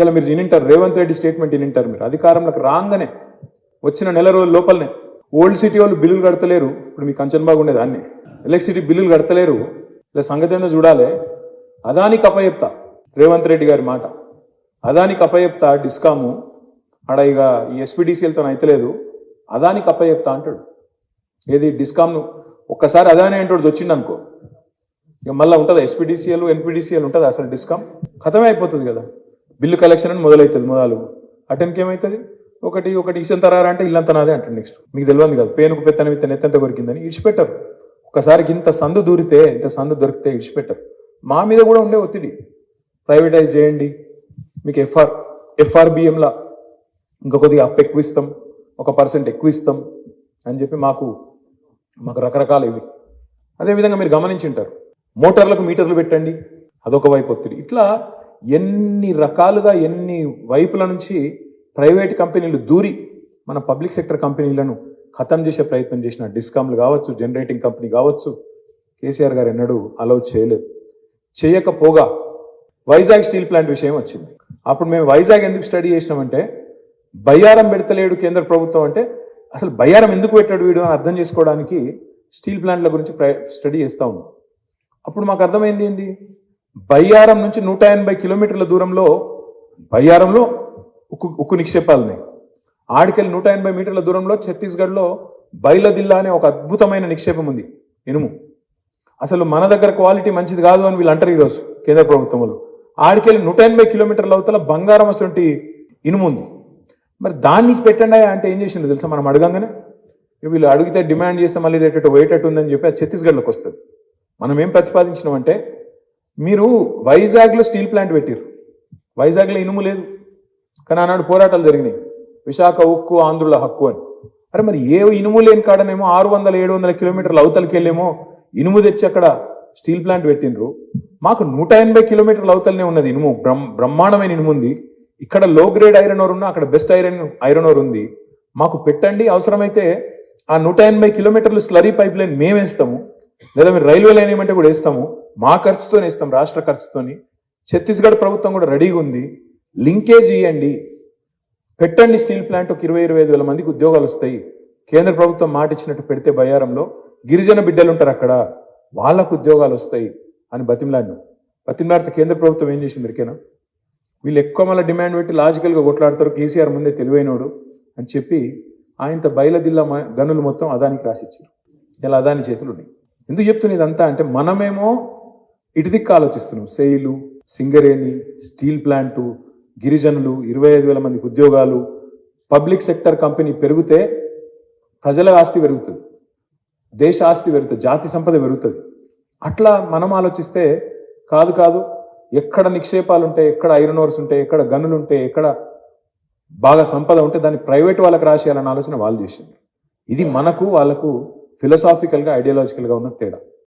ఇలా మీరు వినింటారు. రేవంత్ రెడ్డి స్టేట్మెంట్ వినింటారు మీరు. అధికారంలోకి రాగానే వచ్చిన నెల రోజుల లోపలనే ఓల్డ్ సిటీ వాళ్ళు బిల్లులు కడతలేరు. ఇప్పుడు మీ కంచన్ బాగుండే దాన్ని. ఎలక్ట్రిసిటీ బిల్లులు కడతలేరు. ఇలా సంగతి ఏందో చూడాలి. అదానికి అప్పచెప్తా రేవంత్ రెడ్డి గారి మాట. అదానికి అప్పచెప్తా డిస్కాము. ఆడ ఇక ఈ ఎస్పీడీసీలతో అయితలేదు. అదానికి అప్పచెప్తా అంటాడు. ఏది డిస్కామ్ను? ఒక్కసారి అదాని అంటాడు వచ్చిండు అనుకో ఇక మళ్ళీ ఉంటుందా? ఎస్పీడీసీఎల్ ఎన్పీడీసీఎల్ ఉంటుందా అసలు డిస్కామ్? ఖతమే అయిపోతుంది కదా. బిల్లు కలెక్షన్ అని మొదలవుతుంది మొదలు. అటెన్కి ఏమవుతుంది ఒకటి ఒకటి ఇసంత అంటే ఇల్లంత నాదే అంటాడు నెక్స్ట్ మీకు తెలియదు కదా పేనుకు పెత్తన విత్తన ఎత్తెంత కొరికిందని ఇడిచిపెట్టరు. ఒకసారికి ఇంత సందు దూరితే ఇంత సందు దొరికితే ఇడిచిపెట్టరు. మా మీద కూడా ఉండే ఒత్తిడి. ప్రైవేటైజ్ చేయండి. మీకు ఎఫ్ఆర్ ఎఫ్ఆర్బిఎంలా ఇంకా కొద్దిగా అప్ ఎక్కువ ఇస్తాం ఒక పర్సెంట్ ఎక్కువ ఇస్తాం అని చెప్పి మాకు మాకు రకరకాల ఇవి. అదేవిధంగా మీరు గమనించి ఉంటారు. మోటార్లకు మీటర్లు పెట్టండి. అదొక వైపు ఒత్తిడి. ఇట్లా ఎన్ని రకాలుగా ఎన్ని వైపుల నుంచి ప్రైవేట్ కంపెనీలు దూరి మన పబ్లిక్ సెక్టర్ కంపెనీలను ఖతం చేసే ప్రయత్నం చేసిన డిస్కామ్లు కావచ్చు జనరేటింగ్ కంపెనీ కావచ్చు కేసీఆర్ గారు ఎన్నడూ అలౌ చేయలేదు. చేయకపోగా వైజాగ్ స్టీల్ ప్లాంట్ విషయం వచ్చింది. అప్పుడు మేము వైజాగ్ ఎందుకు స్టడీ చేసినామంటే బయ్యారం పెడతలేడు కేంద్ర ప్రభుత్వం అంటే అసలు బయ్యారం ఎందుకు పెట్టాడు వీడు అని అర్థం చేసుకోవడానికి స్టీల్ ప్లాంట్ల గురించి స్టడీ చేస్తా ఉన్నాం. అప్పుడు మాకు అర్థమైంది ఏంది? బయ్యారం నుంచి నూట ఎనభై కిలోమీటర్ల దూరంలో బయ్యారంలో ఉక్కు ఉక్కు నిక్షేపాలు ఉన్నాయి ఆడికెళ్ళి నూట ఎనభై మీటర్ల దూరంలో ఛత్తీస్గఢ్లో బైలదిల్లా అనే ఒక అద్భుతమైన నిక్షేపం ఉంది ఇనుము. అసలు మన దగ్గర క్వాలిటీ మంచిది కాదు అని వీళ్ళు అంటారు ఈరోజు కేంద్ర ప్రభుత్వంలో ఆడికెళ్ళి నూట ఎనభై కిలోమీటర్ల అవతల బంగారం అసలు ఇనుము ఉంది. మరి దాన్ని పెట్టండి అంటే ఏం చేసిందో తెలుసా? మనం అడగంగానే వీళ్ళు అడిగితే డిమాండ్ చేస్తే మళ్ళీ రేటట్టు పోయేటట్టు ఉందని చెప్పి అది ఛత్తీస్గఢ్లోకి వస్తుంది. మనం ఏం ప్రతిపాదించినామంటే మీరు వైజాగ్లో స్టీల్ ప్లాంట్ పెట్టారు వైజాగ్లో ఇనుము లేదు. కానీ ఆనాడు పోరాటాలు జరిగినాయి. విశాఖ ఉక్కు ఆంధ్రుల హక్కు అని. అరే మరి ఏ ఇనుము లేని కాడనేమో ఆరు వందల ఏడు వందల కిలోమీటర్ల అవతలకి వెళ్ళేమో ఇనుము తెచ్చి అక్కడ స్టీల్ ప్లాంట్ పెట్టిండ్రు. మాకు నూట ఎనభై కిలోమీటర్ల అవతలనే ఉన్నది ఇనుము. బ్రహ్మాండమైన ఇనుము ఉంది. ఇక్కడ లో గ్రేడ్ ఐరన్ ఓర్ ఉన్నా అక్కడ బెస్ట్ ఐరన్ ఐరన్ ఓర్ ఉంది. మాకు పెట్టండి అవసరమైతే ఆ నూట ఎనభై కిలోమీటర్లు స్లరీ పైప్ లైన్ మేము వేస్తాము లేదా మీరు రైల్వే లైన్ ఏమంటే కూడా వేస్తాము. మా ఖర్చుతోనే ఇస్తాం రాష్ట్ర ఖర్చుతోని. ఛత్తీస్గఢ్ ప్రభుత్వం కూడా రెడీగా ఉంది. లింకేజ్ ఇవ్వండి పెట్టండి స్టీల్ ప్లాంట్ ఒక ఇరవై ఇరవై ఐదు వేల మందికి ఉద్యోగాలు వస్తాయి. కేంద్ర ప్రభుత్వం మాట ఇచ్చినట్టు పెడితే బయ్యారంలో గిరిజన బిడ్డలు ఉంటారు అక్కడ. వాళ్ళకు ఉద్యోగాలు వస్తాయి అని బతిమలాడిను. బతిమలాడితే కేంద్ర ప్రభుత్వం ఏం చేసింది ఇరికేనా? వీళ్ళు ఎక్కువ మళ్ళీ డిమాండ్ పెట్టి లాజికల్గా కొట్లాడతారు. కేసీఆర్ ముందే తెలివైనోడు అని చెప్పి ఆయనతో బయలుదిల్లా గనులు మొత్తం అదానికి రాసిచ్చారు. ఇలా అదాని చేతులు ఉన్నాయి ఎందుకు చెప్తున్నా ఇదంతా అంటే మనమేమో ఇటు దిక్కు ఆలోచిస్తున్నాం. సెయిలు సింగరేణి స్టీల్ ప్లాంటు గిరిజనులు ఇరవై ఐదు వేల మందికి ఉద్యోగాలు. పబ్లిక్ సెక్టర్ కంపెనీ పెరిగితే ప్రజల ఆస్తి పెరుగుతుంది. దేశ ఆస్తి పెరుగుతుంది. జాతి సంపద పెరుగుతుంది. అట్లా మనం ఆలోచిస్తే కాదు కాదు ఎక్కడ నిక్షేపాలు ఉంటాయి ఎక్కడ ఐరన్ ఓర్స్ ఉంటాయి ఎక్కడ గనులు ఉంటాయి ఎక్కడ బాగా సంపద ఉంటే దాన్ని ప్రైవేట్ వాళ్ళకి రాసేయాలన్న ఆలోచన వాళ్ళు చేసింది ఇది మనకు వాళ్ళకు ఫిలసాఫికల్గా ఐడియాలజికల్గా ఉన్న తేడా.